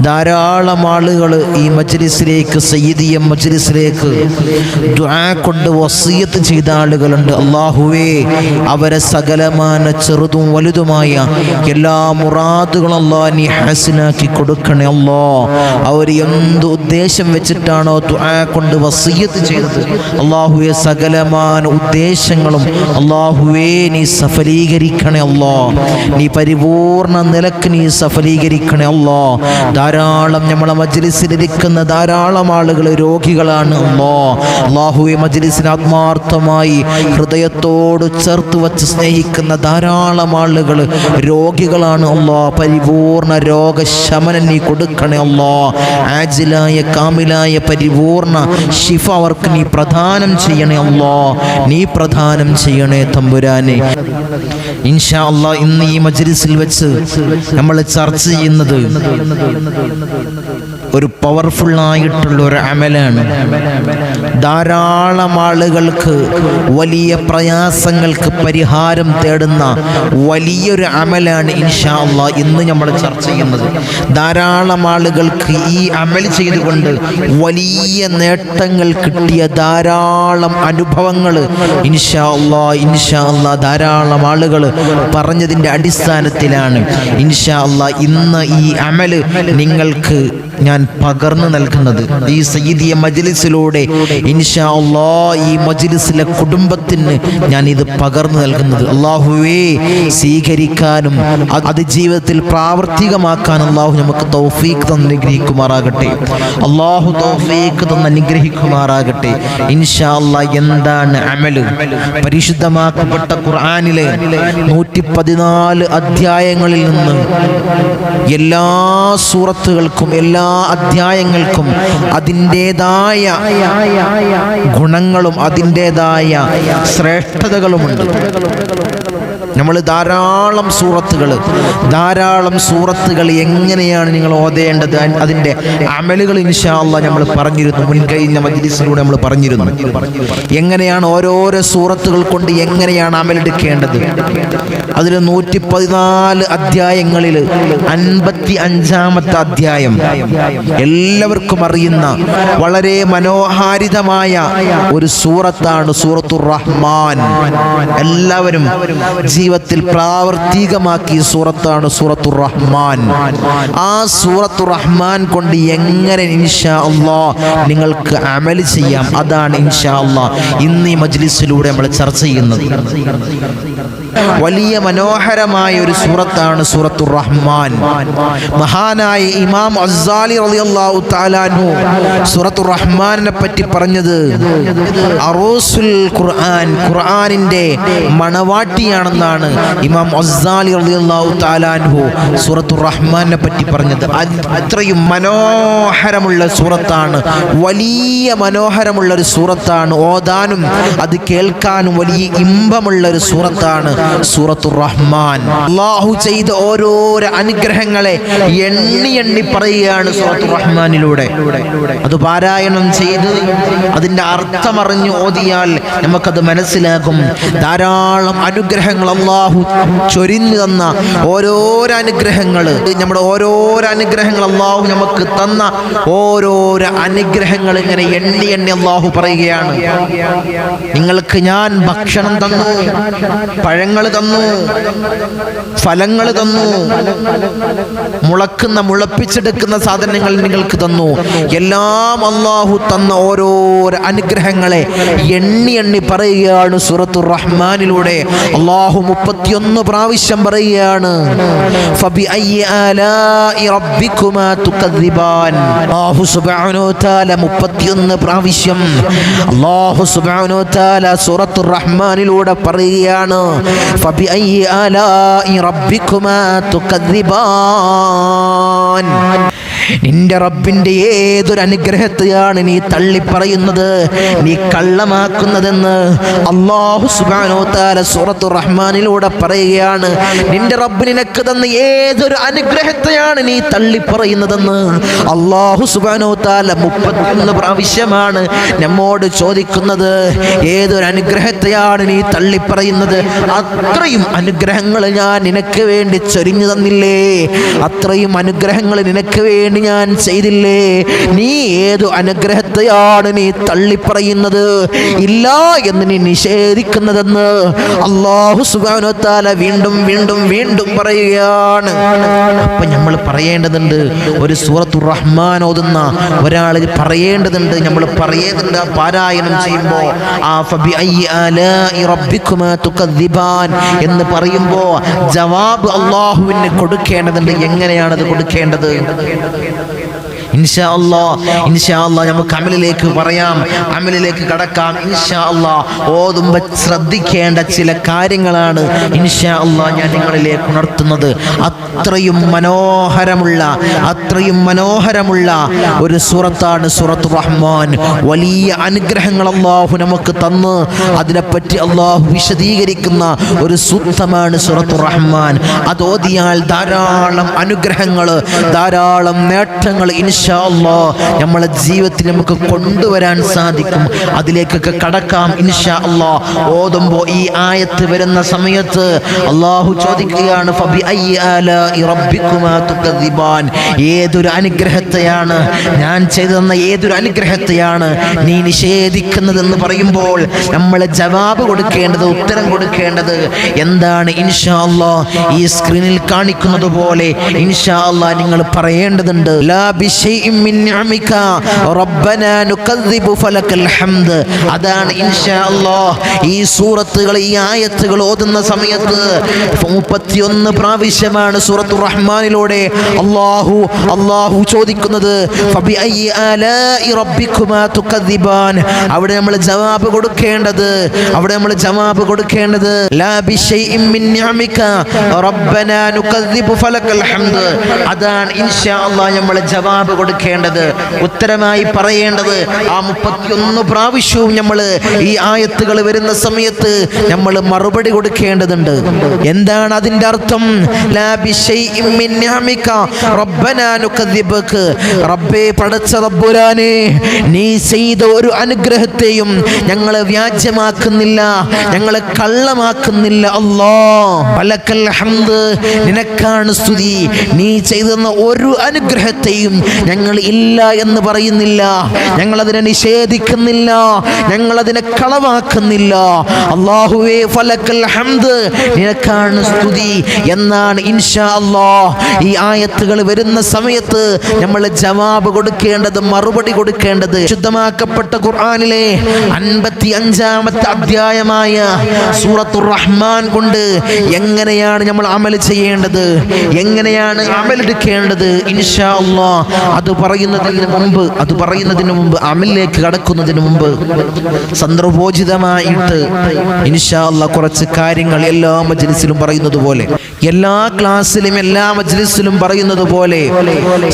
ധാരാളം ആളുകൾ ഈ മജ്ലിസിലേക്ക് സയ്യിദിയ മജ്ലിസിലേക്ക് കൊണ്ട് വസീയത്ത് ചെയ്ത ആളുകളുണ്ട്. അള്ളാഹുവേ അവരെ സകലമാന ചെറുതും വലുതുമായ എല്ലാ മുറാദുകളും അള്ളാഹ് നീ ഹാസിനാക്കി കൊടുക്കണേ അല്ലോ. അവർ എന്ത് ഉദ്ദേശം വെച്ചിട്ടാണോ കൊണ്ട് വസീയത്ത് ചെയ്തത്? അള്ളാഹുവെ സകലമാന ഉദ്ദേശങ്ങളും അള്ളാഹുവേ നീ സഫലീകരിക്കണേ അല്ലോ. നീ പരിപൂർണ നിലയ്ക്ക് നീ സഫലീകരിക്കണേ അല്ലോ. ധാരാളം നമ്മളെ മജ്ലിസിലിരിക്കുന്ന ധാരാളം ആളുകൾ രോഗികളാണ്. മജ്ലിസിന് ആത്മാർത്ഥമായി ഹൃദയത്തോട് ചേർത്ത് വച്ച് സ്നേഹിക്കുന്ന ധാരാളം ആളുകൾ രോഗികളാണ്. അല്ലോ പരിപൂർണ രോഗശമനം നീ കൊടുക്കണേ അല്ലോ. ആജിലായ കാമിലായ പരിപൂർണ ഷിഫ അവർക്ക് നീ പ്രധാനം ചെയ്യണേ അല്ലോ. നീ പ്രധാനം ചെയ്യണേ തമ്പുരാനെ. ഇൻഷാ അല്ലാ ഇന്ന് ഈ മജ്ലിസിൽ വെച്ച് നമ്മൾ ചർച്ച ചെയ്യുന്നത് കാണുന്നത്. ഒരു പവർഫുൾ ആയിട്ടുള്ള ഒരു അമലാണ്. ധാരാളം ആളുകൾക്ക് വലിയ പ്രയാസങ്ങൾക്ക് പരിഹാരം തേടുന്ന വലിയൊരു അമലാണ് ഇൻഷാ അള്ളാ ഇന്ന് നമ്മൾ ചർച്ച ചെയ്യുന്നത്. ധാരാളം ആളുകൾക്ക് ഈ അമൽ ചെയ്തുകൊണ്ട് വലിയ നേട്ടങ്ങൾ കിട്ടിയ ധാരാളം അനുഭവങ്ങൾ ഇൻഷാ ഇൻഷാല്ല ഇൻഷാ അള്ളാ ധാരാളം ആളുകൾ പറഞ്ഞതിന്റെ അടിസ്ഥാനത്തിലാണ്. ഇൻഷാ അള്ളാ ഇന്ന് ഈ അമൽ നിങ്ങൾക്ക് ഞാൻ പകർന്നു നൽകുന്നത് ഈ സയ്യിദിയ മജ്ലിസിലൂടെ. ഇൻഷാ അള്ളാ ഈ മജ്ലിസിലെ കുടുംബത്തിന് ഞാൻ ഇത് പകർന്നു നൽകുന്നത്. അള്ളാഹുവേ സ്വീകരിക്കാനും അത് ജീവിതത്തിൽ പ്രാവർത്തികമാക്കാൻ അള്ളാഹു നമുക്ക് തൗഫീഖ് തന്നുഗ്രഹിക്കുമാറാകട്ടെ അള്ളാഹു തൗഫീഖ് തന്ന് അനുഗ്രഹിക്കുമാറാകട്ടെ. ഇൻഷാ അല്ലാ എന്താണ് അമൽ? പരിശുദ്ധമാക്കപ്പെട്ട ഖുർആാനിലെ നൂറ്റി പതിനാല് അധ്യായങ്ങളിൽ നിന്ന് എല്ലാ സൂറത്തുകൾക്കും എല്ലാ അധ്യായങ്ങൾക്കും അതിന്റെതായ ഗുണങ്ങളും അതിന്റെതായ ശ്രേഷ്ഠതകളുമുണ്ട്. നമ്മൾ ധാരാളം സൂറത്തുകൾ ധാരാളം സൂറത്തുകൾ എങ്ങനെയാണ് നിങ്ങൾ ഓതേണ്ടത്? അതിന്റെ അമലുകൾ ഇൻഷാല്ല നമ്മൾ പറഞ്ഞിരുന്നു. മുൻകഴിഞ്ഞ മജ്ലിസിലൂടെ നമ്മൾ പറഞ്ഞിരുന്നു. എങ്ങനെയാണ് ഓരോരോ സൂറത്തുകൾ കൊണ്ട് എങ്ങനെയാണ് അമലെടുക്കേണ്ടത് അതിൽ നൂറ്റി പതിനാല് അധ്യായങ്ങളിൽ അൻപത്തി അഞ്ചാമത്തെ അധ്യായം എല്ലാവർക്കും അറിയുന്ന വളരെ മനോഹാരിതമായ ഒരു സൂറത്താണ് സൂറത്തുർ റഹ്മാൻ എല്ലാവരും ജീവിതത്തിൽ പ്രാവർത്തികമാക്കിയ സൂറത്താണ് സൂറത്തു റഹ്മാൻ ആ സൂറത്തു റഹ്മാൻ കൊണ്ട് എങ്ങനെ ഇൻഷാ അള്ളാ നിങ്ങൾക്ക് അമൽ ചെയ്യാം? അതാണ് ഇൻഷാ അള്ളാ. ഇന്ന് ഈ മജ്ലിസിലൂടെ നമ്മൾ ചർച്ച ചെയ്യുന്നത്. വലിയ മനോഹരമായ ഒരു സൂറത്താണ് സൂറത്തു റഹ്മാൻ. മഹാനായ ഇമാം അസ്സാലി റളിയല്ലാഹു തആലാനു സൂറത്തു റഹ്മാനെ പറ്റി പറഞ്ഞത് അറൂസുൽ ഖുർആൻ ഖുർആനിന്റെ മണവാട്ടിയാണെന്നാണ് ഇമാം അസ്സാലി റളിയല്ലാഹു തആലാൻഹു സൂറത്തു റഹ്മാനെ പറ്റി പറഞ്ഞത്. അത് അത്രയും മനോഹരമുള്ള സൂറത്താണ്. വലിയ മനോഹരമുള്ള ഒരു സൂറത്താണ്. ഓതാനും അത് കേൾക്കാനും വലിയ ഇമ്പമുള്ള ഒരു സൂറത്താണ്. സൂറത്തുർ റഹ്മാൻ. അള്ളാഹു ചെയ്ത ഓരോരോ അനുഗ്രഹങ്ങളെ എണ്ണി എണ്ണി പറയുകയാണ് സൂറത്തുർ റഹ്മാനിലൂടെ. അത് പാരായണം ചെയ്ത് അതിന്റെ അർത്ഥമറിഞ്ഞു ഓതിയാൽ നമുക്കത് മനസ്സിലാകും. ധാരാളം അനുഗ്രഹങ്ങൾ അള്ളാഹു ചൊരിഞ്ഞു തന്ന ഓരോരോ അനുഗ്രഹങ്ങൾ. നമ്മുടെ ഓരോരോ അനുഗ്രഹങ്ങൾ അള്ളാഹു നമുക്ക് തന്ന ഓരോരോ അനുഗ്രഹങ്ങൾ ഇങ്ങനെ എണ്ണി എണ്ണി അള്ളാഹു പറയുകയാണ്. നിങ്ങൾക്ക് ഞാൻ ഭക്ഷണം തന്നു പഴങ്ങൾ തന്നു. ഫലങ്ങൾ തന്നു. മുളക്കുന്ന മുളപ്പിച്ചെടുക്കുന്ന സാധനങ്ങൾ നിങ്ങൾക്ക് തന്നു. എല്ലാം അള്ളാഹു തന്ന ഓരോരോ അനുഗ്രഹങ്ങളെ എണ്ണി എണ്ണി പറയുകയാണ് സൂറത്തു റഹ്മാനിലൂടെ. അള്ളാഹു മുപ്പത്തിയൊന്ന് പ്രാവശ്യം പറയുകയാണ്. മുപ്പത്തിയൊന്ന് പ്രാവശ്യം അള്ളാഹു സൂറത്തു റഹ്മാനിലൂടെ പറയുകയാണ്. ഫബിഅയ്യി ആലാഇ ربكما تكذبان. നിന്റെ റബ്ബിന്റെ ഏതൊരു അനുഗ്രഹത്തെയാണ് നീ തള്ളിപ്പറയുന്നത്? നീ കള്ളമാക്കുന്നതെന്ന് അള്ളാഹു സുബാനോ താല സൂറത്തു റഹ്മാനിലൂടെ പറയുകയാണ്. നിന്റെ റബ്ബ് നിനക്ക് തന്ന ഏതൊരു അനുഗ്രഹത്തെയാണ് നീ തള്ളിപ്പറയുന്നതെന്ന് അള്ളാഹു സുബാനോ താല മുപ്പത്തൊന്ന് പ്രാവശ്യമാണ് നമ്മോട് ചോദിക്കുന്നത്. ഏതൊരു അനുഗ്രഹത്തെയാണ് നീ തള്ളിപ്പറയുന്നത്? അത്രയും അനുഗ്രഹങ്ങൾ ഞാൻ നിനക്ക് വേണ്ടി ചൊരിഞ്ഞു തന്നില്ലേ? അത്രയും അനുഗ്രഹങ്ങൾ നിനക്ക് വേണ്ടി ഞാൻ ചെയ്തില്ലേ? നീ ഏതു അനുഗ്രഹത്തെയാണ് നീ തള്ളിപ്പറയുന്നത്? ഇല്ല എന്ന് നീ നിഷേധിക്കുന്നതെന്ന് അള്ളാഹു സുബാനോത്താല വീണ്ടും വീണ്ടും വീണ്ടും പറയുകയാണ്. അപ്പൊ നമ്മൾ പറയേണ്ടതുണ്ട് ഒരു സൂറത്തു റഹ്മാൻ ഓതുന്ന ഒരാൾ പറയേണ്ടതുണ്ട് നമ്മൾ പറയേണ്ടതുണ്ട് പാരായണം ചെയ്യുമ്പോൾ ആ ഫബി എന്ന് പറയുമ്പോൾ ജവാബ് അള്ളാഹുവിന് കൊടുക്കേണ്ടതുണ്ട്. എങ്ങനെയാണ് അത് കൊടുക്കേണ്ടത് ഇൻഷാ ഇൻഷാ നമുക്ക് അമലിലേക്ക് പറയാം അമലിലേക്ക് കടക്കാം. ഇൻഷാ അല്ലാ ഓതുമ്പോൾ ശ്രദ്ധിക്കേണ്ട ചില കാര്യങ്ങളാണ് ഇൻഷാ അല്ലാ ഞാൻ നിങ്ങളിലേക്ക് ഉണർത്തുന്നത്. അത്രയും മനോഹരമുള്ള അത്രയും മനോഹരമുള്ള ഒരു സൂറത്താണ് സൂറത്ത് റഹ്മാൻ. വലിയ അനുഗ്രഹങ്ങൾ അള്ളാഹു നമുക്ക് തന്ന് അതിനെപ്പറ്റി അള്ളാഹു വിശദീകരിക്കുന്ന ഒരു സൂക്തമാണ് സൂറത്ത് റഹ്മാൻ. അത് ഓതിയാൽ ധാരാളം അനുഗ്രഹങ്ങൾ ധാരാളം നേട്ടങ്ങൾ ഇൻഷാ അല്ലാ നമ്മളെ ജീവിതത്തിൽ നമുക്ക് കൊണ്ടുവരാൻ സാധിക്കും. അതിലേക്കൊക്കെ കടക്കാം ഇൻഷാ അല്ലാ. ഓതുമ്പോൾ ഈ ആയത്ത് വരുന്ന സമയത്ത് അള്ളാഹു ചോദിക്കുകയാണ് ഏതൊരു അനുഗ്രഹത്തെയാണ് ഞാൻ ചെയ്തു തന്ന ഏതൊരു അനുഗ്രഹത്തെയാണ് നീ നിഷേധിക്കുന്നതെന്ന് പറയുമ്പോൾ നമ്മൾ ജവാബ് കൊടുക്കേണ്ടത് ഉത്തരം കൊടുക്കേണ്ടത് എന്താണ് ഇൻഷാ അല്ലാ? ഈ സ്ക്രീനിൽ കാണിക്കുന്നത് പോലെ ഇൻഷാ അല്ലാ നിങ്ങൾ പറയേണ്ടതുണ്ട്. ലാ മിൻ നിഅമിക റബ്ബനാ നുകദ്ദിബു ഫലക്കൽ ഹംദ് അതാണ് ഇൻഷാ അല്ലാ ഈ സൂറത്തുകൾ ഈ ആയത്തുകൾ ഓതുന്ന സമയത്ത് മുപ്പത്തിയൊന്ന് പ്രാവശ്യമാണ് സൂറത്തു റഹ്മാനിലൂടെ അള്ളാഹു അള്ളാഹു ചോദിക്കുന്നത് അവിടെ നമ്മൾ ജവാബ് കൊടുക്കേണ്ടത് അവിടെ നമ്മൾ ജവാബ് കൊടുക്കേണ്ടത് അതാണ് ഇൻഷാ അല്ലാഹ് നമ്മൾ ജവാബ് കൊടുക്കേണ്ടത് ഉത്തരമായി പറയേണ്ടത്. ആ മുപ്പത്തിയൊന്ന് പ്രാവശ്യവും നമ്മൾ ഈ ആയത്തുകൾ വരുന്ന സമയത്ത് നമ്മൾ മറുപടി കൊടുക്കേണ്ടതുണ്ട്. എന്താണ് അതിന്റെ അർത്ഥം? റബ്ബേ പടച്ച റബ്ബുരാനെ നീ ചെയ്ത ഒരു അനുഗ്രഹത്തെയും ഞങ്ങൾ വ്യാജ്യമാക്കുന്നില്ല ഞങ്ങൾ കള്ളമാക്കുന്നില്ല. അല്ലോ പലക്കൽ ഹംദ്. നിനക്കാണ് സ്തുതി. നീ ചെയ്തെന്ന ഒരു അനുഗ്രഹത്തെയും ഞങ്ങൾ ഇല്ല എന്ന് പറയുന്നില്ല. ഞങ്ങൾ അതിനെ നിഷേധിക്കുന്നില്ല. ഞങ്ങൾ അതിനെ കളവാക്കുന്നില്ല. അള്ളാഹുവേ ഫലക്കൽ ഹംദ്. നിനക്കാണ് സ്തുതി എന്നാണ് ഇൻഷാ അള്ളാ ഈ ആയത്തുകൾ വരുന്ന സമയത്ത് നമ്മൾ ജവാബ് കൊടുക്കേണ്ടത് മറുപടി കൊടുക്കേണ്ടത് ശുദ്ധമാക്കപ്പെട്ട ഖുർആനിലെ അൻപത്തി അഞ്ചാമത്തെ അധ്യായമായ സൂറത്തുർ റഹ്മാൻ കൊണ്ട് എങ്ങനെയാണ് നമ്മൾ അമൽ ചെയ്യേണ്ടത്? എങ്ങനെയാണ് അമലെടുക്കേണ്ടത്? ഇൻഷാ അല്ലാ അത് പറയുന്നതിന് മുമ്പ് അത് പറയുന്നതിന് മുമ്പ് അമലിലേക്ക് കടക്കുന്നതിന് മുമ്പ് സന്ദർഭോചിതമായിട്ട് ഇൻഷാല്ല കുറച്ച് കാര്യങ്ങൾ എല്ലാ മജ്ലിസിലും പറയുന്നത് പോലെ എല്ലാ ക്ലാസ്സിലും എല്ലാ മജ്ലിസിലും പറയുന്നത് പോലെ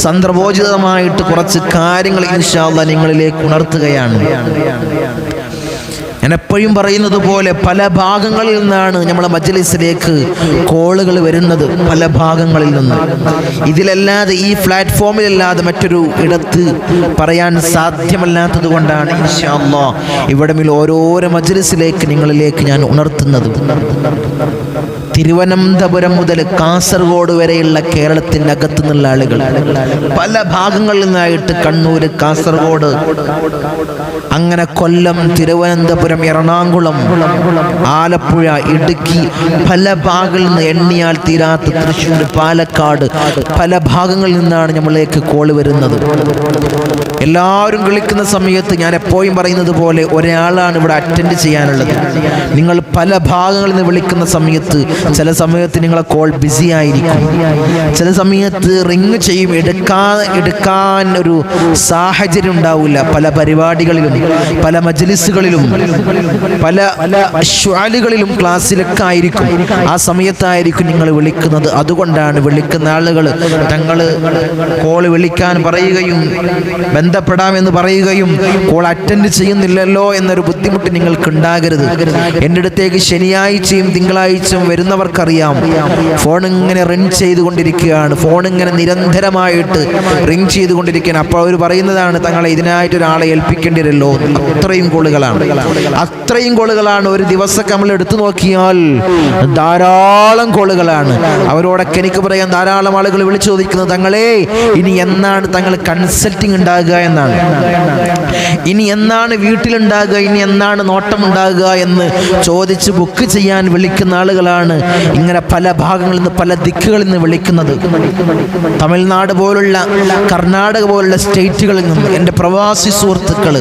സന്ദർഭോചിതമായിട്ട് കുറച്ച് കാര്യങ്ങൾ ഇൻഷാല്ല നിങ്ങളിലേക്ക് ഉണർത്തുകയാണ്. ഞാൻ എപ്പോഴും പറയുന്നത് പോലെ പല ഭാഗങ്ങളിൽ നിന്നാണ് നമ്മളെ മജ്ലിസിലേക്ക് കോളുകൾ വരുന്നത് പല ഭാഗങ്ങളിൽ നിന്ന്. ഇതിലല്ലാതെ ഈ പ്ലാറ്റ്ഫോമിലല്ലാതെ മറ്റൊരു ഇടത്ത് പറയാൻ സാധ്യമല്ലാത്തത് കൊണ്ടാണ് ഇൻഷാല്ലോ ഇവിടമിൽ ഇവിടെ ഓരോരോ മജ്ലിസിലേക്ക് നിങ്ങളിലേക്ക് ഞാൻ ഉണർത്തുന്നത്. തിരുവനന്തപുരം മുതൽ കാസർഗോഡ് വരെയുള്ള കേരളത്തിന്റെ അകത്തു നിന്നുള്ള ആളുകൾ. പല ഭാഗങ്ങളിൽ നിന്നായിട്ട് കണ്ണൂർ കാസർഗോഡ് അങ്ങനെ കൊല്ലം തിരുവനന്തപുരം എറണാകുളം ആലപ്പുഴ ഇടുക്കി പല ഭാഗങ്ങളിൽ നിന്ന് എണ്ണിയാൽ തീരാത്ത തൃശ്ശൂർ പാലക്കാട് പല ഭാഗങ്ങളിൽ നിന്നാണ് നമ്മളിലേക്ക് കോൾ വരുന്നത്. എല്ലാവരും കളിക്കുന്ന സമയത്ത് ഞാൻ എപ്പോഴും പറയുന്നത് പോലെ ഒരാളാണ് ഇവിടെ അറ്റൻഡ് ചെയ്യാനുള്ളത്. നിങ്ങൾ പല ഭാഗങ്ങളിൽ നിന്ന് വിളിക്കുന്ന സമയത്ത് ചില സമയത്ത് നിങ്ങളെ കോൾ ബിസി ആയിരിക്കും. ചില സമയത്ത് റിങ് ചെയ്യും. എടുക്കാൻ എടുക്കാൻ ഒരു സാഹചര്യം ഉണ്ടാവില്ല. പല പരിപാടികളിലും പല മജ്ലിസുകളിലും പല ഷ്വാലുകളിലും ക്ലാസ്സിലൊക്കെ ആയിരിക്കും. ആ സമയത്തായിരിക്കും നിങ്ങൾ വിളിക്കുന്നത്. അതുകൊണ്ടാണ് വിളിക്കുന്ന ആളുകൾ തങ്ങൾ കോൾ വിളിക്കാൻ പറയുകയും ബന്ധപ്പെടാമെന്ന് പറയുകയും കോൾ അറ്റൻഡ് ചെയ്യുന്നില്ലല്ലോ എന്നൊരു ബുദ്ധിമുട്ട് നിങ്ങൾക്ക് ഉണ്ടാകരുത് എന്റെ അടുത്തേക്ക് ശനിയാഴ്ചയും തിങ്കളാഴ്ചയും വരുന്നവർക്കറിയാം ഫോൺ ഇങ്ങനെ റിങ് ചെയ്തുകൊണ്ടിരിക്കുകയാണ്. ഫോൺ ഇങ്ങനെ നിരന്തരമായിട്ട് റിങ് ചെയ്തുകൊണ്ടിരിക്കുകയാണ്. അപ്പോൾ അവർ പറയുന്നതാണ് തങ്ങളെ ഇതിനായിട്ട് ഒരാളെ ഏൽപ്പിക്കേണ്ടി വരുമല്ലോ അത്രയും കോളുകളാണ്. അത്രയും കോളുകളാണ്. ഒരു ദിവസം നമ്മൾ എടുത്തു നോക്കിയാൽ ധാരാളം കോളുകളാണ്. അവരോടൊക്കെ എനിക്ക് പറയാൻ ധാരാളം ആളുകൾ വിളിച്ചു ചോദിക്കുന്നത് തങ്ങളെ ഇനി എന്നാണ് തങ്ങൾ കൺസൾട്ടിങ് ഉണ്ടാകുക എന്നാണ്? ഇനി എന്നാണ് വീട്ടിലുണ്ടാകുക? ഇനി എന്നാണ് നോട്ടം ഉണ്ടാകുക എന്ന് ചോദിച്ച് ബുക്ക് ചെയ്യാൻ വിളിക്കുന്ന ആളുകളാണ്. ഇങ്ങനെ പല ഭാഗങ്ങളിൽ നിന്ന് പല ദിക്കുകളിൽ നിന്ന് വിളിക്കുന്നത് തമിഴ്നാട് പോലുള്ള കർണാടക പോലുള്ള സ്റ്റേറ്റുകളിൽ നിന്ന് എന്റെ പ്രവാസി സുഹൃത്തുക്കൾ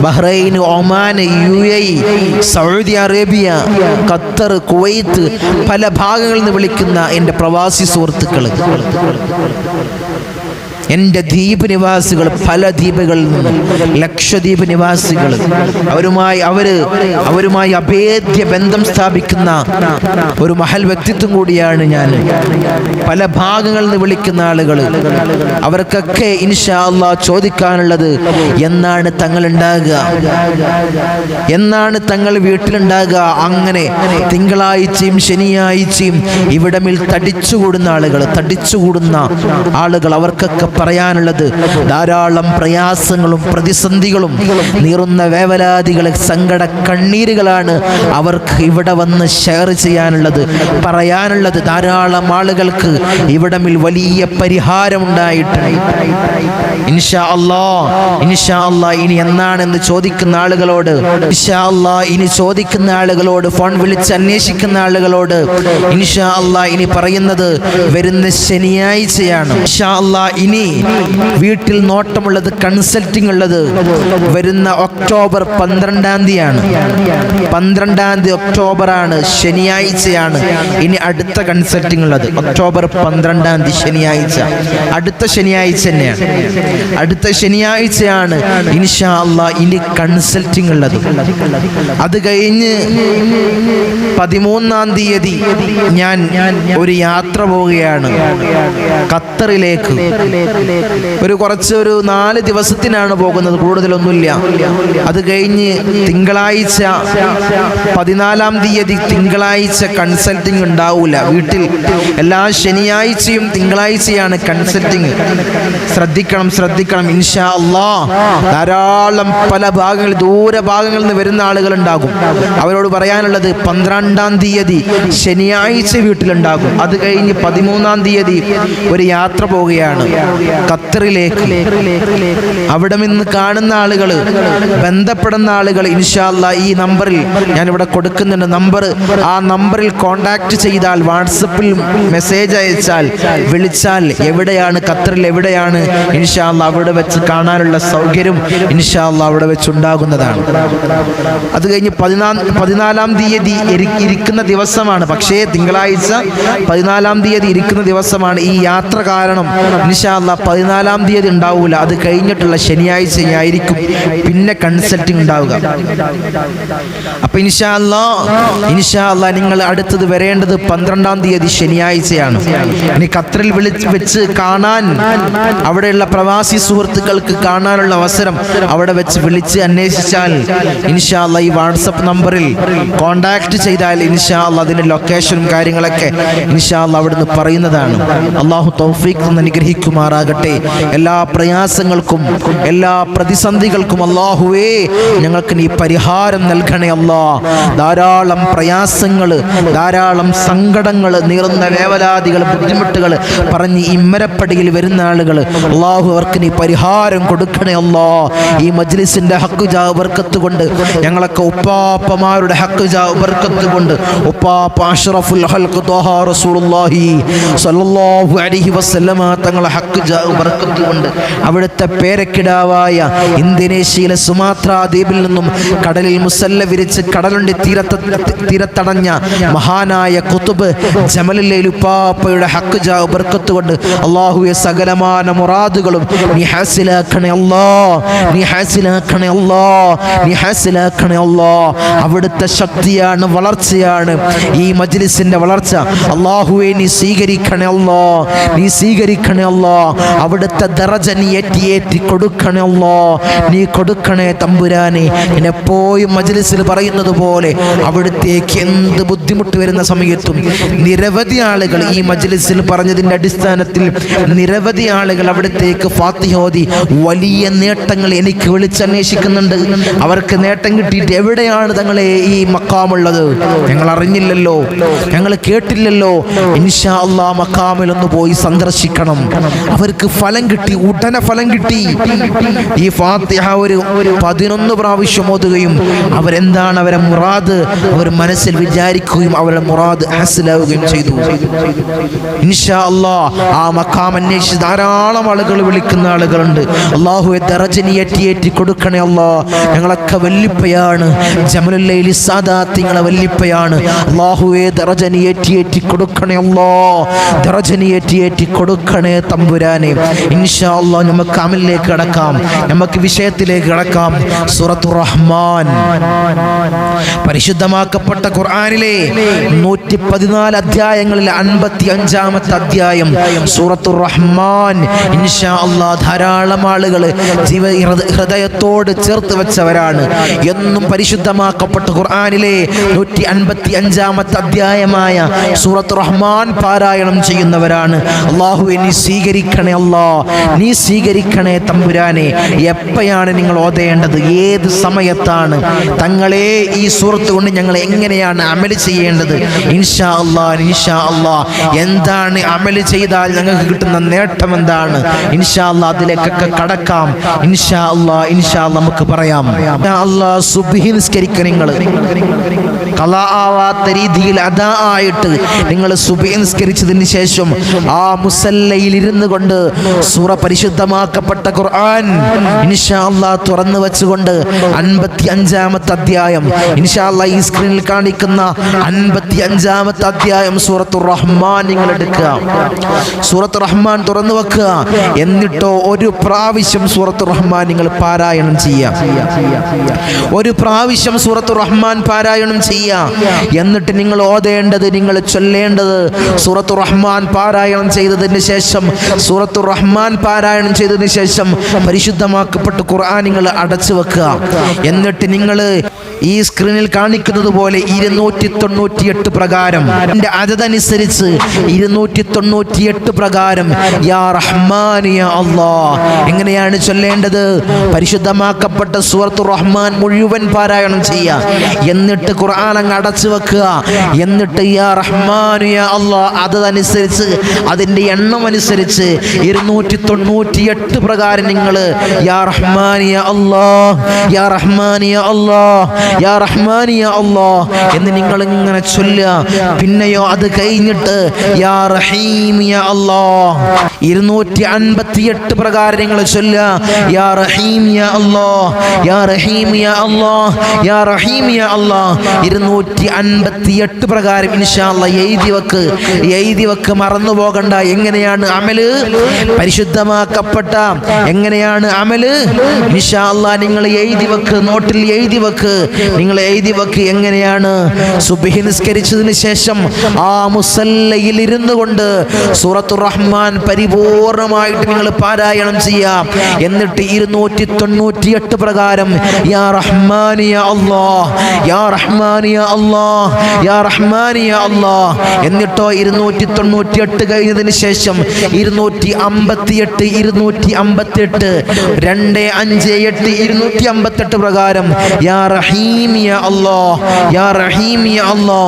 Bahrain Oman U A Saudi Arabia Qatar Kuwait പല ഭാഗങ്ങളിൽ നിന്ന് വിളിക്കുന്ന എന്റെ പ്രവാസി സുഹൃത്തുക്കൾ എന്റെ ദ്വീപ് നിവാസികൾ പല ദ്വീപുകളിൽ നിന്നും ലക്ഷദ്വീപ് നിവാസികൾ അവരുമായി അവർ അവരുമായി അഭേദ്യ ബന്ധം സ്ഥാപിക്കുന്ന ഒരു മഹൽ വ്യക്തിത്വം കൂടിയാണ് ഞാൻ. പല ഭാഗങ്ങളിൽ നിന്ന് വിളിക്കുന്ന ആളുകൾ അവർക്കൊക്കെ ഇൻഷാ അള്ളാ ചോദിക്കാനുള്ളത് എന്നാണ് തങ്ങൾ ഉണ്ടാകുക? എന്നാണ് തങ്ങൾ വീട്ടിലുണ്ടാകുക? അങ്ങനെ തിങ്കളാഴ്ചയും ശനിയാഴ്ചയും ഇവിടമിൽ തടിച്ചുകൂടുന്ന ആളുകൾ തടിച്ചുകൂടുന്ന ആളുകൾ അവർക്കൊക്കെ പറയാനുള്ളത്. ധാരാളം പ്രയാസങ്ങളും പ്രതിസന്ധികളും നീറുന്ന വേവലാതികളെ സങ്കട കണ്ണീരുകളാണ് അവർക്ക് ഇവിടെ വന്ന് ഷെയർ ചെയ്യാനുള്ളത്. പറയാനുള്ളത് ധാരാളം ആളുകൾക്ക് ഇവിടമിൽ വലിയ പരിഹാരം ഇൻഷാ ഇൻഷാ ഇനി എന്നാണെന്ന് ചോദിക്കുന്ന ആളുകളോട് ഇൻഷാ ഇനി ചോദിക്കുന്ന ആളുകളോട് ഫോൺ വിളിച്ച് അന്വേഷിക്കുന്ന ആളുകളോട് ഇൻഷാ ഇനി പറയുന്നത് വരുന്ന ശനിയാഴ്ചയാണ്. ഇൻഷാ ഇനി വീട്ടിൽ നോട്ടമുള്ളത് കൺസൾട്ടിംഗ് ഉള്ളത് വരുന്ന ഒക്ടോബർ പന്ത്രണ്ടാം തീയതിയാണ്. പന്ത്രണ്ടാം തീയതി ഒക്ടോബർ ആണ് ശനിയാഴ്ചയാണ്. ഇനി അടുത്ത കൺസൾട്ടിംഗ് ഉള്ളത്. ഒക്ടോബർ പന്ത്രണ്ടാം തീയതി ശനിയാഴ്ച. അടുത്ത ശനിയാഴ്ച തന്നെയാണ്. അടുത്ത ശനിയാഴ്ചയാണ് ഇൻഷാ അള്ളാ ഇനി കൺസൾട്ടിംഗ് ഉള്ളത്. അത് കഴിഞ്ഞ് പതിമൂന്നാം തീയതി ഞാൻ ഒരു യാത്ര പോവുകയാണ്. ഖത്തറിലേക്ക്. ഒരു കുറച്ച് ഒരു നാല് ദിവസത്തിനാണ് പോകുന്നത് കൂടുതലൊന്നുമില്ല. അത് കഴിഞ്ഞ് തിങ്കളാഴ്ച പതിനാലാം തീയതി തിങ്കളാഴ്ച കൺസൾട്ടിങ് ഉണ്ടാവില്ല വീട്ടിൽ എല്ലാ ശനിയാഴ്ചയും തിങ്കളാഴ്ചയാണ് കൺസൾട്ടിങ് ശ്രദ്ധിക്കണം ശ്രദ്ധിക്കണം. ഇൻഷാ അള്ളാ ധാരാളം പല ഭാഗങ്ങളിൽ ദൂര ഭാഗങ്ങളിൽ നിന്ന് വരുന്ന ആളുകൾ ഉണ്ടാകും അവരോട് പറയാനുള്ളത് പന്ത്രണ്ടാം തീയതി ശനിയാഴ്ച വീട്ടിലുണ്ടാകും. അത് കഴിഞ്ഞ് പതിമൂന്നാം തീയതി ഒരു യാത്ര പോവുകയാണ്. ഖത്തറിലേക്ക്. അവിടെ നിന്ന് കാണുന്ന ആളുകൾ ബന്ധപ്പെടുന്ന ആളുകൾ ഇൻഷാല്ല ഈ നമ്പറിൽ ഞാൻ ഇവിടെ കൊടുക്കുന്നുണ്ട്. നമ്പർ ആ നമ്പറിൽ കോണ്ടാക്ട് ചെയ്താൽ വാട്സപ്പിൽ മെസ്സേജ് അയച്ചാൽ വിളിച്ചാൽ എവിടെയാണ് ഖത്തറിൽ എവിടെയാണ് ഇൻഷാല്ല അവിടെ വെച്ച് കാണാനുള്ള സൗകര്യം ഇൻഷാല്ല അവിടെ വെച്ച് ഉണ്ടാകുന്നതാണ് അത് കഴിഞ്ഞ് പതിനാ പതിനാലാം തീയതി ഇരിക്കുന്ന ദിവസമാണ്. പക്ഷേ തിങ്കളാഴ്ച പതിനാലാം തീയതി ഇരിക്കുന്ന ദിവസമാണ് ഈ യാത്ര കാരണം. നിഷാല്ല പതിനാലാം തീയതി ഉണ്ടാവില്ല അത് കഴിഞ്ഞിട്ടുള്ള ശനിയാഴ്ചയായിരിക്കും. പിന്നെ കൺസൾട്ടിങ് ഉണ്ടാവുക. അപ്പൊ ഇൻഷാല്ല ഇൻഷാല്ല നിങ്ങൾ അടുത്തത് വരേണ്ടത് പന്ത്രണ്ടാം തീയതി ശനിയാഴ്ചയാണ്. ഇനി ഖത്തറിൽ വിളിച്ച് വെച്ച് കാണാൻ അവിടെയുള്ള പ്രവാസി സുഹൃത്തുക്കൾക്ക് കാണാനുള്ള അവസരം അവിടെ വെച്ച് വിളിച്ച് അന്വേഷിച്ചാൽ ഇൻഷാല്ല ഈ വാട്സപ്പ് നമ്പറിൽ കോണ്ടാക്ട് ചെയ്താൽ ഇൻഷാല്ല അതിന്റെ ലൊക്കേഷനും കാര്യങ്ങളൊക്കെ ഇൻഷാല്ല അവിടുന്ന് പറയുന്നതാണ്. അള്ളാഹു തൗഫീഖ് എന്ന് അനുഗ്രഹിക്കുമാറാകട്ടെ. എല്ലാ പ്രയാസങ്ങൾക്കും എല്ലാ പ്രതിസന്ധികൾക്കും അള്ളാഹുവേ ഞങ്ങൾക്ക് നീ പരിഹാരം നൽകണേ അല്ലാ. ധാരാളം പ്രയാസങ്ങൾ ധാരാളം സങ്കടങ്ങൾ നീറുന്ന വേവലാതികൾ ബുദ്ധിമുട്ടുകൾ പറഞ്ഞ് ഇമ്മരപ്പടിയിൽ വരുന്ന ആളുകൾ അള്ളാഹു അവർക്ക് നീ പരിഹാരം കൊടുക്കണേ അല്ലാ. ഈ മജ്ലിസിന്റെ ഹക്ക് ജാ ബർക്കത്ത് കൊണ്ട് ഞങ്ങളൊക്കെ ഉപ്പാപ്പമാരുടെ ഹക്ക് ജാ ബർക്കത്ത് കൊണ്ട് ഉപ്പാപ്പ അഷ്റഫുൽ ഹൽഖ് ത്വഹ റസൂലുള്ളാഹി സല്ലല്ലാഹു അലൈഹി വസല്ലമ തങ്ങളെ ഹക്ക് ബർക്കത്ത് കൊണ്ട് അവിടുത്തെ പേരക്കിടാവായ ഇന്തോനേഷ്യയിലെ സുമാത്ര ദ്വീപിൽ നിന്നും കടലിൽ മുസല്ല വിരിച്ച് കടലുണ്ടി തീരത്ത തീരത്തടഞ്ഞ മഹാനായ കുത്തുബ് ജമലിലെ ഉപ്പാപ്പയുടെ ഹക്ക് ബർക്കത്ത് കൊണ്ട് അള്ളാഹുവെ സകലമാന മുറാദുകളും നീ ഹാസിലാക്കണേ അല്ലാ നീ ഹാസിലാക്കണേ അല്ലാ നീ ഹാസിലാക്കണേ അല്ലാ അവിടുത്തെ ശക്തിയാണ് വളർച്ചയാണ്. ഈ മജ്ലിസിന്റെ വളർച്ച. അള്ളാഹുവെ നീ സ്വീകരിക്കണേ അല്ലോ. നീ സ്വീകരിക്കണേ അല്ലോ. അവിടുത്തെ ദറജ നീ ഏറ്റി ഏറ്റി കൊടുക്കണേ അല്ലോ. നീ കൊടുക്കണേ തമ്പുരാനെ. എപ്പോഴും മജ്ലിസിൽ പറയുന്നത് പോലെ അവിടുത്തേക്ക് എന്ത് ബുദ്ധിമുട്ട് വരുന്ന സമയത്തും നിരവധി ആളുകൾ ഈ മജ്ലിസിൽ പറഞ്ഞതിന്റെ അടിസ്ഥാനത്തിൽ നിരവധി ആളുകൾ അവിടത്തേക്ക് ഫാത്തിഹോദി വലിയ നേട്ടങ്ങൾ എനിക്ക് വിളിച്ചന്വേഷിക്കുന്നുണ്ട്. അവർക്ക് നേട്ടം കിട്ടിയിട്ട് എവിടെയാണ് തങ്ങളെ ഈ മക്കാമുള്ളത് ഞങ്ങൾ അറിഞ്ഞില്ലല്ലോ ഞങ്ങൾ കേട്ടില്ലല്ലോ. ഇൻഷാ അള്ളാ മക്കാമിൽ ഒന്ന് പോയി സന്ദർശിക്കണം. അവർക്ക് ഫലം കിട്ടി ഉടനെ ഫലം കിട്ടി. ഈ ഫാത്തിഹ ഒരു പതിനൊന്ന് പ്രാവശ്യം ഓതുകയും അവരെന്താണ് അവരെ മുറാദ്? അവർ മനസ്സിൽ വിചാരിക്കുകയും അവരുടെ മുറാദ് ഹാസിലാവുകയും ചെയ്തു. ഇൻഷാ അല്ലാ ആ മക്കാം അന്വേഷിച്ച് ധാരാളം ആളുകൾ വിളിക്കുന്ന ആളുകളുണ്ട്. അള്ളാഹുവെ ദറജനി ഏറ്റി ഏറ്റി കൊടുക്കണേ അള്ളാ ഞങ്ങളൊക്കെ വല്ലിപ്പയാണ്. ജമലുല്ലയിൽ സാദാത്തിങ്ങളെ വല്ലിപ്പയാണ് അള്ളാഹുവെ ദറജനി ഏറ്റി ഏറ്റി കൊടുക്കണേ അല്ലാ ദറജനി ഏറ്റി ഏറ്റി കൊടുക്കണേ തമ്പുരാനെ. ഇൻഷാ അല്ലാ നമുക്ക് അമലിലേക്ക് കടക്കാം. നമുക്ക് വിഷയത്തിലേക്ക് കടക്കാം. സുറത്തു റഹ്മാൻ പരിശുദ്ധമാക്കപ്പെട്ട ഖുർആനിലെ നൂറ്റി പതിനാല് അധ്യായങ്ങളിൽ അൻപത്തി അഞ്ചാമത്തെ അധ്യായം സൂറത്തു റഹ്മാൻ ഇൻഷാ അല്ലാ ധാരാളം ആളുകൾ ജീവ ഹൃദ- ഹൃദയത്തോട് ചേർത്ത് വെച്ചവരാണ്. എന്നും പരിശുദ്ധമാക്കപ്പെട്ട ഖുർആാനിലെ നൂറ്റി അൻപത്തി അഞ്ചാമത്തെ അധ്യായമായ സൂറത്ത് റഹ്മാൻ പാരായണം ചെയ്യുന്നവരാണ്. അള്ളാഹു നീ സ്വീകരിക്കണേ അല്ലാ. നീ സ്വീകരിക്കണേ തമ്പുരാനെ. എപ്പോഴാണ് നിങ്ങൾ ഓതേണ്ടത്? ഏത് സമയത്താണ്? തങ്ങളെ ഈ സൂറത്ത് കൊണ്ട് ഞങ്ങൾ എങ്ങനെയാണ് അമൽ ചെയ്യേണ്ടത്? ഇൻഷാ അല്ലാ ഇൻഷാ അല്ലാ എന്താണ് അമൽ ചെയ്താൽ ഞങ്ങൾക്ക് കിട്ടുന്ന നേട്ടം എന്താണ്? ഇൻഷാ അല്ലാ അതിലേക്കൊക്കെ കടക്കാം. ഇൻഷാ അല്ലാ ഇൻഷാ നമുക്ക് പറയാം. അല്ലാ സുബ്ഹി നിസ്കരിക്കുക നിങ്ങൾ. ആവാത്ത രീതിയിൽ അതാ ആയിട്ട് നിങ്ങൾ സുബഹി നിസ്കരിച്ചതിന് ശേഷം ആ മുസല്ലയിൽ ഇരുന്ന് കൊണ്ട് സൂറ പരിശുദ്ധമാക്കപ്പെട്ട ഖുർആൻ ഇൻഷാ അല്ലാ തുറന്നു വെച്ചുകൊണ്ട് അൻപത്തി അഞ്ചാമത്തെ അധ്യായം. ഇൻഷാ അല്ലാ ഈ സ്ക്രീനിൽ കാണിക്കുന്ന അൻപത്തി അഞ്ചാമത്തെ അധ്യായം സൂറത്തു റഹ്മാൻ നിങ്ങൾ എടുക്കുക. സൂറത്ത് റഹ്മാൻ തുറന്നു വെക്കുക. എന്നിട്ടോ ഒരു പ്രാവശ്യം സൂറത്ത് റഹ്മാൻ നിങ്ങൾ പാരായണം ചെയ്യാം ഒരു പ്രാവശ്യം സൂറത്ത് റഹ്മാൻ പാരായണം ചെയ്യുക. എന്നിട്ട് നിങ്ങൾ ഓതേണ്ടത് നിങ്ങൾ ചൊല്ലേണ്ടത് സൂറത്തു റഹ്മാൻ പാരായണം ചെയ്തതിന് ശേഷം സൂറത്തു റഹ്മാൻ പാരായണം ചെയ്തതിന് ശേഷം പരിശുദ്ധമാക്കപ്പെട്ട ഖുർആൻ നിങ്ങൾ അടച്ചു വെക്കുക. എന്നിട്ട് നിങ്ങൾ ഈ സ്ക്രീനിൽ കാണിക്കുന്നത് പോലെ ഇരുന്നൂറ്റി തൊണ്ണൂറ്റി എട്ട് പ്രകാരം എന്റെ അതനുസരിച്ച് ഇരുന്നൂറ്റി തൊണ്ണൂറ്റി എട്ട് പ്രകാരം യാ റഹ്മാനിയ അല്ലാ എങ്ങനെയാണ് ചൊല്ലേണ്ടത്? പരിശുദ്ധമാക്കപ്പെട്ട സൂറത്തു റഹ്മാൻ മുഴുവൻ പാരായണം ചെയ്യുക. എന്നിട്ട് ഖുർആൻ അങ്ങ് അടച്ചു വെക്കുക. എന്നിട്ട് അതനുസരിച്ച് അതിന്റെ എണ്ണം അനുസരിച്ച് ഇരുന്നൂറ്റി തൊണ്ണൂറ്റി എട്ട് പ്രകാരം നിങ്ങൾ എന്ന് നിങ്ങൾ ഇങ്ങനെ ചൊല്ലുക. പിന്നെയോ അത് കഴിഞ്ഞിട്ട് ഇരുന്നൂറ്റി അൻപത്തി എട്ട് പ്രകാരം നിങ്ങൾ ചൊല്ലുക. അല്ലാ ഇരുന്നൂറ്റി അൻപത്തി എട്ട് പ്രകാരം ഇൻഷാ അല്ലാ എഴുതി വെക്ക് എഴുതി വെക്ക് മറന്നു പോകണ്ട. എങ്ങനെയാണ് അമൽ? പരിശുദ്ധമാക്കപ്പെട്ട എങ്ങനെയാണ് അമൽ? ഇൻഷാ അല്ലാ നിങ്ങൾ എഴുതി വെക്ക് നോട്ടിൽ എഴുതി വെക്ക് നിങ്ങൾ എഴുതി വെക്ക് എങ്ങനെയാണ്? സുബിഹി നിസ്കരിച്ചതിന് ശേഷം ആ മുസല്ലയിൽ ഇരുന്നു കൊണ്ട് സൂറത്തു റഹ്മാൻ പരിപൂർണമായിട്ട് നിങ്ങൾ പാരായണം ചെയ്യാം. എന്നിട്ട് ഇരുന്നൂറ്റി തൊണ്ണൂറ്റി എട്ട് പ്രകാരം യാ റഹ്മാനിയ യാ റഹ്മാനിയ അല്ലാ യാ റഹ്മാൻ യാ അള്ളാ എന്നിട്ടോ ഇരുന്നൂറ്റി തൊണ്ണൂറ്റി എട്ട് കഴിഞ്ഞതിന് ശേഷം ഇരുന്നൂറ്റി അമ്പത്തി എട്ട് ഇരുന്നൂറ്റി അമ്പത്തി എട്ട് രണ്ട് അഞ്ച് എട്ട് ഇരുന്നൂറ്റി അമ്പത്തെട്ട് പ്രകാരം യാ റഹീമിയ അള്ളാ യാ റഹീമിയ അള്ളാ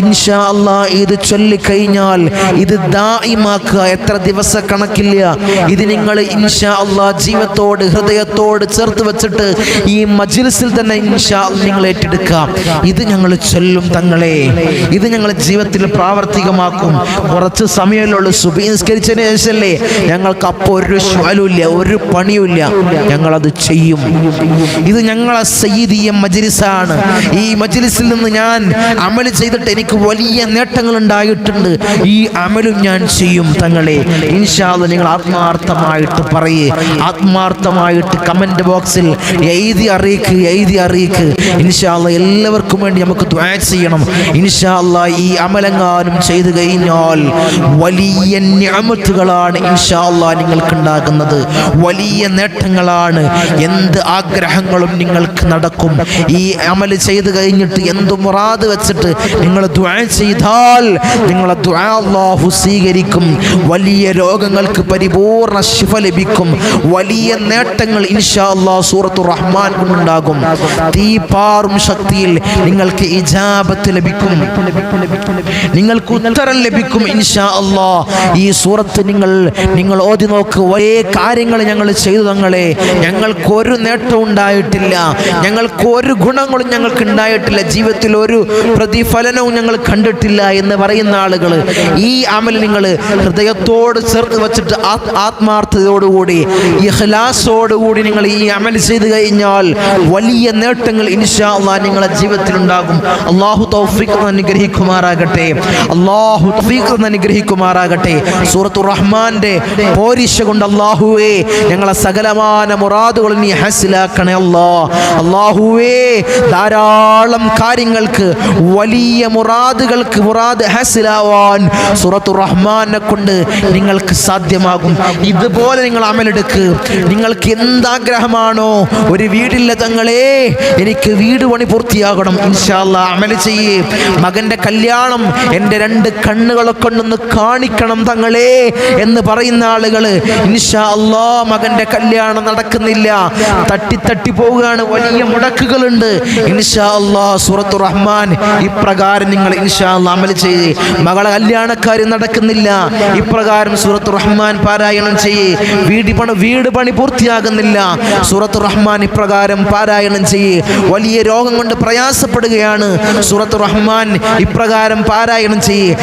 ഇൻഷാ അള്ളാ ഇത് ചൊല്ലിക്കഴിഞ്ഞാൽ ഇത് ദായിമാക്കുക എത്ര ദിവസ കണക്കില്ല. ഇത് നിങ്ങൾ ഇൻഷാ അള്ളാ ജീവത്തോട് ഹൃദയത്തോട് ചേർത്ത് വെച്ചിട്ട് ഈ മജ്ലിസിൽ തന്നെ ഇൻഷാ നിങ്ങൾ ഏറ്റെടുക്കാം ഇത് ഞങ്ങൾ ചൊല്ലും തങ്ങളെ. ഇത് ഞങ്ങൾ ജീവിതത്തിൽ പ്രാവർത്തികമാക്കും. കുറച്ച് സമയമല്ലുള്ളൂ സുബീസ്കരിച്ചതിന് ശേഷമല്ലേ? ഞങ്ങൾക്ക് അപ്പോൾ ഒരു ശ്വാലുമില്ല ഒരു പണിയുമില്ല ഞങ്ങളത് ചെയ്യും. ഇത് ഞങ്ങളെ സയ്യിദിയ മജിലിസാണ്. ഈ മജിലിസിൽ നിന്ന് ഞാൻ അമൽ ചെയ്തിട്ട് എനിക്ക് വലിയ നേട്ടങ്ങൾ ഉണ്ടായിട്ടുണ്ട്. ഈ അമലും ഞാൻ ചെയ്യും തങ്ങളെ. ഇൻഷാൽ നിങ്ങൾ ആത്മാർത്ഥമായിട്ട് പറയേ. ആത്മാർത്ഥമായിട്ട് കമന്റ് ബോക്സിൽ എഴുതി അറിയിക്ക് എഴുതി അറിയിക്ക്. ഇൻഷാദ് എല്ലാവർക്കും വേണ്ടി നമുക്ക് ദ്വാ ചെയ്യണം. ഇൻഷാ അല്ലാഹ് ഈ അമലങ്ങാനും ചെയ്തു കഴിഞ്ഞാൽ വലിയ ഞാമത്തുകളാണ് ഇൻഷാല്ല നിങ്ങൾക്ക് ഉണ്ടാകുന്നത് വലിയ നേട്ടങ്ങളാണ്. എന്ത് ആഗ്രഹങ്ങളും നിങ്ങൾക്ക് നടക്കും. ഈ അമൽ ചെയ്തു കഴിഞ്ഞിട്ട് എന്ത് മുറാദ് വെച്ചിട്ട് നിങ്ങൾ ദുആ ചെയ്താൽ നിങ്ങളെ ദ്വാ അല്ലാഹു സ്വീകരിക്കും. വലിയ രോഗങ്ങൾക്ക് പരിപൂർണ ശിഫ ലഭിക്കും. വലിയ നേട്ടങ്ങൾ ഇൻഷാ അല്ലാഹ് സൂറത്തു റഹ്മാൻ കൊണ്ടുണ്ടാകും. തീപാറും ശക്തിയിൽ നിങ്ങൾക്ക് ഇജാബത്ത് ലഭിക്കും. നിങ്ങൾക്ക് ഉത്തരം ലഭിക്കും ഇൻഷാ അല്ലാ. ഈ സൂറത്ത് നിങ്ങൾ നിങ്ങൾ ഓതി നോക്ക്. ഒരേ കാര്യങ്ങൾ ഞങ്ങൾ ചെയ്തു തങ്ങളെ. ഞങ്ങൾക്ക് ഒരു നേട്ടം ഉണ്ടായിട്ടില്ല. ഞങ്ങൾക്ക് ഒരു ഗുണങ്ങളും ഞങ്ങൾക്ക് ഉണ്ടായിട്ടില്ല. ജീവിതത്തിൽ ഒരു പ്രതിഫലനവും ഞങ്ങൾ കണ്ടിട്ടില്ല എന്ന് പറയുന്ന ആളുകൾ ഈ അമൽ നിങ്ങൾ ഹൃദയത്തോട് ചേർത്ത് വെച്ചിട്ട് ആത്- ആത്മാർത്ഥതയോടുകൂടി ഇഖ്ലാസോടുകൂടി നിങ്ങൾ ഈ അമൽ ചെയ്തു കഴിഞ്ഞാൽ വലിയ നേട്ടങ്ങൾ ഇൻഷാ അള്ളാ നിങ്ങളുടെ ജീവിതത്തിൽ ഉണ്ടാകും. അള്ളാഹു തൗഫീഖ് അനുഗ്രഹിക്കുമാറാകട്ടെ. അള്ളാഹു തൗഫീഖ് അനുഗ്രഹിക്കുമാറാകട്ടെ. സൂറത്തു റഹ്മാന്റെ പോരിശ കൊണ്ട് അള്ളാഹുവേ ഞങ്ങളെ സകലമാന മുറാദുകൾ നീ ഹസിലാക്കണേ അല്ലാ. അള്ളാഹുവേ ധാരാളം കാര്യങ്ങൾക്ക് വലിയ മുറാദുകൾക്ക് മുറാദ് ഹസിലാവാൻ സൂറത്തു റഹ്മാനെ കൊണ്ട് നിങ്ങൾക്ക് സാധ്യമാകും. ഇതുപോലെ നിങ്ങൾ അമലെടുക്ക്. നിങ്ങൾക്ക് എന്താഗ്രഹമാണോ ഒരു വീടില്ല തങ്ങളെ എനിക്ക് വീട് പണി പൂർത്തിയാകണം ഇൻഷാല്ല അമൽ ചെയ്യേ. മകന്റെ കല്യാണം എന്റെ രണ്ട് കണ്ണുകളെ കൊണ്ടൊന്ന് കാണിക്കണം തങ്ങളെ എന്ന് പറയുന്ന ആളുകൾ ഇൻഷാ അല്ലാ കല്യാണം നടക്കുന്നില്ല. തട്ടി തട്ടി പോവുകയാണ്. വലിയ മുടക്കുകളുണ്ട്. ഇൻഷാ സൂറത്തു റഹ്മാൻ ഇപ്രകാരം നിങ്ങൾ ഇൻഷാ അല്ലാ അമൽ ചെയ്യേ. മകളെ കല്യാണക്കാര്യം നടക്കുന്നില്ല. ഇപ്രകാരം സൂറത്തു റഹ്മാൻ പാരായണം ചെയ്യേ. വീട് പണി വീട് പണി പൂർത്തിയാകുന്നില്ല. സൂറത്തു റഹ്മാൻ ഇപ്രകാരം പാരായണം ചെയ്യേ. വലിയ രോഗം കൊണ്ട് പ്രയാസപ്പെടുകയാണ്. സൂറത്തു റഹ്മാൻ ഇപ്രകാരം പാരായണം ചെയ്യേ.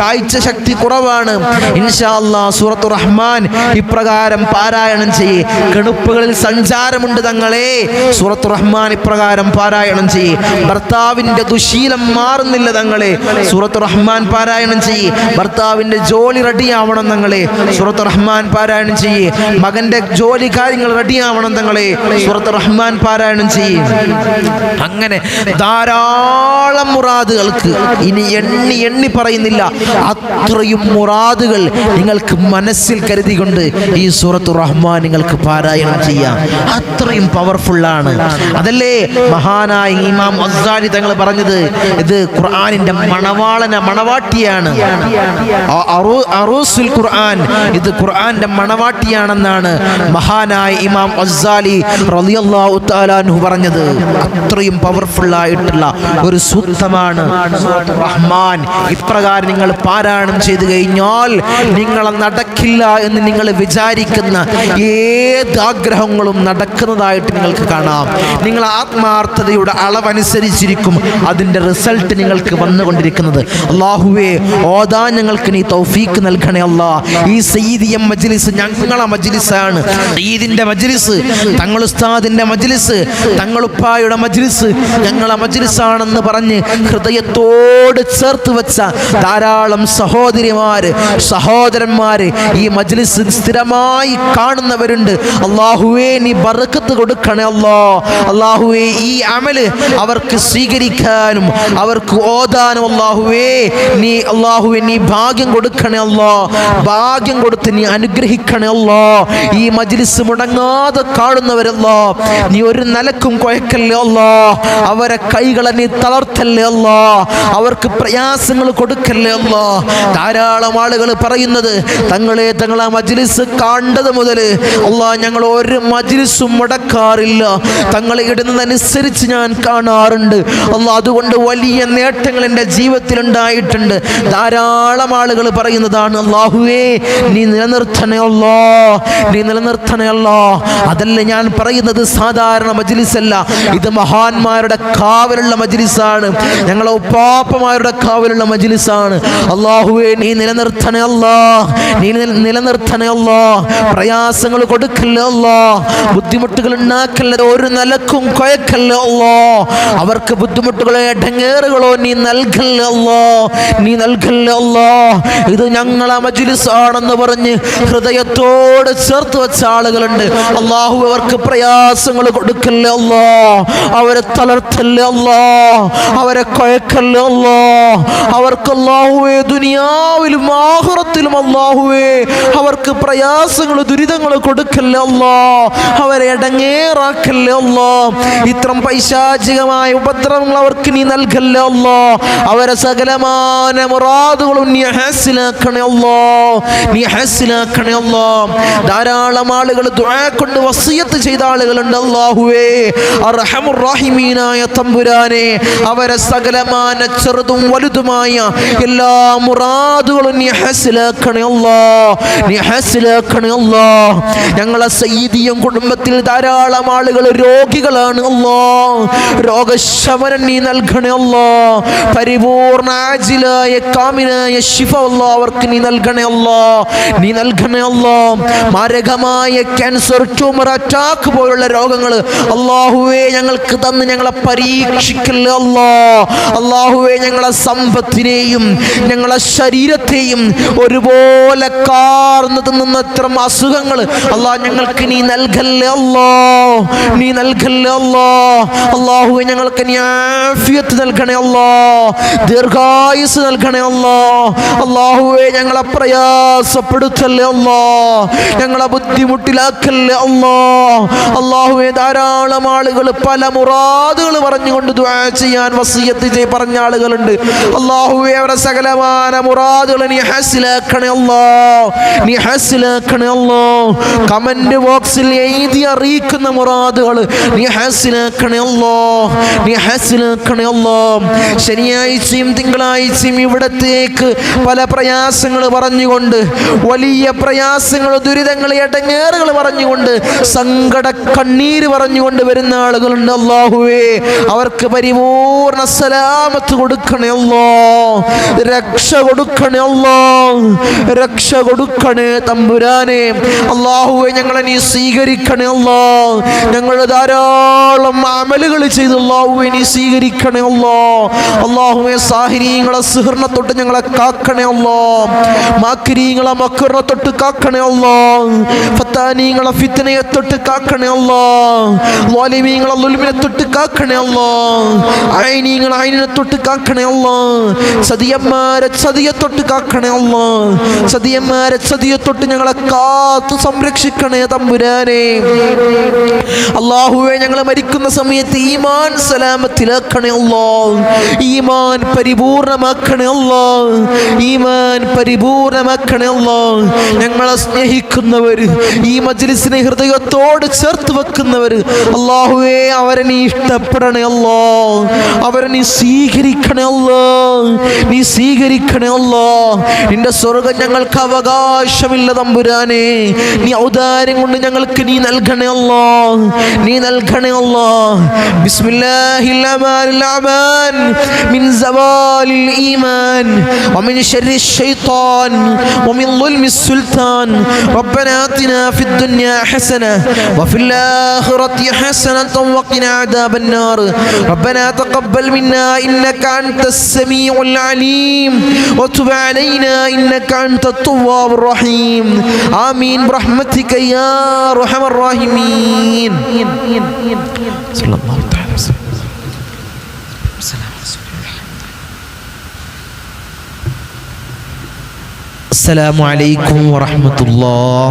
കാഴ്ച ശക്തി കുറവാണ്. ഇൻഷാ സൂറത്തു റഹ്മാൻ ഇപ്രകാരം പാരായണം ചെയ്യേ. കെടുപ്പുകളിൽ സഞ്ചാരമുണ്ട് തങ്ങളെ. സൂറത്ത് റഹ്മാൻ ഇപ്രകാരം പാരായണം ചെയ്യേ. ഭർത്താവിന്റെ ദുശീലം മാറുന്നില്ല തങ്ങളെ. സൂറത്ത് റഹ്മാൻ പാരായണം ചെയ്യേ. ഭർത്താവിന്റെ ജോലി റെഡിയാവണം തങ്ങളെ. സൂറത്ത് റഹ്മാൻ പാരായണം ചെയ്യേ. മകന്റെ ജോലി കാര്യങ്ങൾ റെഡിയാവണം തങ്ങളെ. സൂറത്ത് റഹ്മാൻ പാരായണം ചെയ്യേ. അങ്ങനെ മുറാദുകൾക്ക്. ഇനി എണ്ണി എണ്ണി പറയുന്നില്ല. അത്രയും മുറാദുകൾ നിങ്ങൾക്ക് മനസ്സിൽ കരുതിക്കൊണ്ട് ഈ സൂറത്തു റഹ്മാൻ നിങ്ങൾക്ക് പാരായണം ചെയ്യാം. അത്രയും പവർഫുള്ളാണ് അതല്ലേ? മഹാനായ ഇമാം അസാരി തങ്ങൾ പറഞ്ഞത് ഇത് ഖുർആനിന്റെ മണവാളന മണവാട്ടിയാണ്. ഖുർആൻ ഇത് ഖുർആന്റെ മണവാട്ടിയാണെന്നാണ് മഹാനായ ഇമാം അസാലി അൻഹു പറഞ്ഞത്. അത്രയും പവർഫുൾ ആയിട്ടുള്ള ഒരു സൂത്രമാണ് റഹ്മാൻ. ഇപ്രകാരം നിങ്ങൾ പാരായണം ചെയ്തു കഴിഞ്ഞാൽ നിങ്ങളെ നടക്കില്ല എന്ന് നിങ്ങൾ വിചാരിക്കുന്ന ഏത് ആഗ്രഹങ്ങളും നടക്കുന്നതായിട്ട് നിങ്ങൾക്ക് കാണാം. നിങ്ങൾ ആത്മാർത്ഥതയുടെ അളവനുസരിച്ചിരിക്കും അതിന്റെ റിസൾട്ട് നിങ്ങൾക്ക് വന്നുകൊണ്ടിരിക്കുന്നത്. അള്ളാഹുവേ ഓതാ ഞങ്ങൾക്ക് നീ തൗഫീക്ക് നൽകണേ അല്ല ഈ സയ്യിദിയം മജ്ലിസ് ഞങ്ങളെ മജ്ലിസാണ്. സയ്യിദിന്റെ മജ്ലിസ് തങ്ങൾ ഉസ്താദിന്റെ മജ്ലിസ് തങ്ങളുപ്പായുടെ മജ്ലിസ് ഞങ്ങളെ മജ്ലിസാണെന്ന് പറഞ്ഞ് ഹൃദയത്തോട് ചേർത്ത് വെച്ച ധാരാളം സഹോദരിമാര് സഹോദരന്മാര് ഈ മജ്ലിസ് സ്ഥിരമായി കാണുന്നവരുണ്ട്. അള്ളാഹുവേ നീ ബർക്കത്ത് കൊടുക്കണേ അല്ലോ. അള്ളാഹുവേ ഈ അമൽ അവർക്ക് സ്വീകരിക്കാനും അവർക്ക് ഓതാനും അള്ളാഹുവേ നീ അള്ളാഹുവേ നീ ഭാഗ്യം കൊടുക്കണേ അല്ലോ. ഭാഗ്യം കൊടുത്ത് നീ അനുഗ്രഹിക്കണേ അല്ലോ. ഈ മജ്ലിസ് മുടങ്ങാതെ കാണുന്നവരല്ലോ. നീ ഒരു നിലക്കും കുഴക്കല്ലേ അല്ലോ. അവരെ കൈകളെ നീ തളർത്തല്ലേ അല്ലോ? അവർക്ക് പ്രയാസങ്ങൾ കൊടുക്കല്ലേ അല്ലോ? ധാരാളം ആളുകൾ പറയുന്നത് തങ്ങളെ തങ്ങളാ മജ്ലിസ് കണ്ടത് മുതൽ അല്ലാ ഞങ്ങൾ ഒരു മജ്ലിസും മുടക്കാറില്ല. തങ്ങളെ ഇടുന്നതനുസരിച്ച് ഞാൻ കാണാറുണ്ട്. അല്ല അതുകൊണ്ട് വലിയ നേട്ടങ്ങൾ എന്റെ ജീവിതത്തിൽ ഉണ്ടായിട്ടുണ്ട്. ധാരാളം ആളുകൾ പറയുന്നതാണ് അല്ലാഹുവേ നീ നിലനിർത്തണേ അല്ലോ നീ നിലനിർത്തണേ അല്ലോ. അതല്ല ഞാൻ പറയുന്നത് സാധാരണ മജ്ലിസ് അല്ല ഇത് മഹാന്മാരുടെ കാവലുള്ള മജ്ലിസാണ്. ഞങ്ങളെ ഉപ്പാപ്പമാരുടെ കാവലുള്ള മജിലിസാണ്. അള്ളാഹുവേ നീ നിലനിർത്തണേ അല്ലാ. നീ നില- നിലനിർത്തണേ അല്ലാ. പ്രയാസങ്ങൾ കൊടുക്കല്ലേ അല്ലാ. ബുദ്ധിമുട്ടുകൾ ഉണ്ടാക്കല്ലേ. ഒരു നിലക്കും കുഴക്കല്ലേ അല്ലോ. അവർക്ക് ബുദ്ധിമുട്ടുകളോ ഇടങ്ങേറുകളോ നീ നൽകല്ലേ അല്ലോ. നീ നൽകല്ലേ അല്ലോ. ഇത് ഞങ്ങളെ മജിലിസാണെന്ന് പറഞ്ഞ് ഹൃദയത്തോട് ചേർത്ത് വെച്ച ആളുകളുണ്ട്. അള്ളാഹു അവർക്ക് പ്രയാസങ്ങൾ കൊടുക്കല്ലേ അല്ലോ. അവരെ തളർത്തല്ലേ അല്ലോ. അവരെ കഴക്കല്ലോ അവർക്ക് അല്ലാഹുവേ ദുനിയാവിലും ആഹുറത്തിലും അല്ലാഹുവേ അവർക്ക് പ്രയാസങ്ങൾ ദുരിതങ്ങൾ കൊടുക്കല്ലേ അവരെ ഇടങ്ങേറാക്കല്ലേ ഇത്രം പൈശാചികമായ ഉപദ്രവങ്ങൾ അവർക്ക് നീ നൽകല്ലേ അവരെ സകലമാന മുറാദുകളും നീ ഹാസിലാക്കണേ നീ ഹാസിലാക്കണേ ധാരാളം ആളുകൾ ദുആ കൊണ്ട് വസിയത്ത് ചെയ്ത ആളുകളുണ്ട് അല്ലാഹുവേ അർഹമുർ റഹീമീനായ അർഹമുറാഹിമീനായ തമ്പുരാനെ അവരെ സകലമാന ചെറുതും വലുതുമായ എല്ലാ മുറാദുകളും ഞങ്ങളെ സയ്യിദിയും കുടുംബത്തിൽ ധാരാളം ആളുകൾ രോഗികളാണ് അല്ലോ. രോഗശമനം നീ നൽകണേ അല്ലോ. പരിപൂർണ ആജിലായ കാമിനായ ശിഫ അല്ലോ അവർക്ക് നീ നൽകണേ അല്ലോ. നീ നൽകണേ അല്ലോ. മാരകമായ ക്യാൻസർ ട്യൂമർ അറ്റാക്ക് പോലുള്ള രോഗങ്ങൾ അള്ളാഹുവേ ഞങ്ങൾക്ക് തന്ന് ഞങ്ങളെ പരീക്ഷിക്കല്ലേ അല്ലോ? അള്ളാഹുവെ ഞങ്ങളെ സമ്പത്തിനെയും ഞങ്ങളെ ശരീരത്തെയും ഒരുപോലെ കാർന്നു തിന്നുന്ന എത്ര അസുഖങ്ങൾ അള്ളാഹ് ഞങ്ങൾക്ക് നീ നൽകല്ലേ അല്ലോ? നീ നൽകല്ലേ അല്ലോ? അള്ളാഹുവെ ഞങ്ങൾക്ക് നീ ആഫിയത്ത് നൽകണേ അല്ലോ? ദീർഘായുസ് നൽകണേ അല്ലോ? അള്ളാഹുവെ ഞങ്ങളെ പ്രയാസപ്പെടുത്തല്ലേ അല്ലോ? ഞങ്ങളെ ബുദ്ധിമുട്ടിലാക്കല്ലേ അല്ലോ? അള്ളാഹുവെ ധാരാളം ആളുകൾ പല മുറാദുകൾ പറഞ്ഞുകൊണ്ട് ദുആ ചെയ്യാൻ വസീയത്ത് ചെയ്ത് പറഞ്ഞ ആളുകളുണ്ട്. അള്ളാഹുവെ അവരെ സകലമാന മുറാദുകൾ നീ ഹസിലാക്കണേ അല്ലോ. നീ ഹസിലാക്കണേ അല്ലോ. കമന്റ് ബോക്സിൽ എഴുതി അറിയിക്കുന്ന മുറാദുകൾ നീ ഹസിലാക്കണേ അല്ലോ. നീ ഹസിലാക്കണേ അല്ലോ. ശനിയാഴ്ചയും തിങ്കളാഴ്ചയും ഇവിടത്തേക്ക് പല പ്രയാസങ്ങൾ പറഞ്ഞുകൊണ്ട് വലിയ പ്രയാസങ്ങൾ ദുരിതങ്ങൾ ഇടങ്ങേറുകൾ പറഞ്ഞുകൊണ്ട് സങ്കട കണ്ണീര് പറഞ്ഞുകൊണ്ട് വരുന്ന ആളുകളുണ്ട്. അള്ളാഹുവേ അവർക്ക് പരിപൂർണ സലാമത്ത് കൊടുക്കണേ അല്ലോ. രക്ഷ കൊടുക്കണേ അല്ലോ. രക്ഷ കൊടുക്കണേ തമ്പുരാനെ. അള്ളാഹുവെ ഞങ്ങളെ നീ സ്വീകരിക്കണേ അല്ലോ. ഞങ്ങൾ ധാരാളം അമലുകൾ ചെയ്ത് അള്ളാഹുവെ നീ സ്വീകരിക്കണേ അല്ലോ. അള്ളാഹുവെ സാഹിനീങ്ങളെ സിഹറിനെ തൊട്ട് ഞങ്ങളെ കാക്കണേ അല്ലോ. മാക്കിരീങ്ങളെ മക്കറിനെ തൊട്ട് കാക്കണേ അല്ലോ. ഫത്താനീങ്ങളെ ഫിത്തനയെ തൊട്ട് കാക്കണേ അല്ലോ. വാലിമീങ്ങളെ ലുൽമിനെ തൊട്ട് കാക്കണേ അല്ലോ ഐനീങ്ങളെ തൊട്ട് കാക്കണേ അല്ല സതിയന്മാരെ സതിയെ തൊട്ട് കാക്കണേ അല്ല സതിയന്മാരെ സതിയെ തൊട്ട് ഞങ്ങളെ കാത്തു സംരക്ഷിക്കണേ തമ്പുരാനെ. അള്ളാഹുവെ ഞങ്ങൾ മരിക്കുന്ന സമയത്ത് ഈമാൻ സലാമത്തിലാക്കണേ അല്ലോ ഈമാൻ പരിപൂർണമാക്കണേ അല്ലോ ഈമാൻ പരിപൂർണമാക്കണേ അല്ലോ ഞങ്ങളെ സ്നേഹിക്കുന്നവർ ഈ മജ്ലിസിനെ ഹൃദയത്തോട് ചേർത്ത് വെക്കുന്നവർ അള്ളാഹുവേ അവരെ നീ ഇഷ്ടപ്പെടണേ അല്ലോ അവരെ നീ സ്വീകരിക്കണേ അല്ലോ നീ സ്വീകരിക്കണേ അല്ലോ നിന്റെ സ്വർഗം ഞങ്ങൾക്ക് അവകാശമില്ല തമ്പുരാനെ നീ ഔദാര്യം കൊണ്ട് ഞങ്ങൾക്ക് നീ നൽകണേ അല്ലോ നീ നൽകണേ അല്ലോ ബിസ്മില്ലാഹിൽ അമാനിൽ അമാൻ മിൻ സവാലിൽ ഈമാൻ ومن شر الشيطان ومن ظلم السلطان ربنا آتنا في الدنيا حسنة وفي الآخرة حسنة وقنا عذاب النار ربنا تقبل منا إنك أنت السميع العليم وتب علينا إنك أنت التواب الرحيم. آمين. برحمتك يا أرحم الراحمين. صلى الله تعالى وسلم. السلام عليكم ورحمة الله.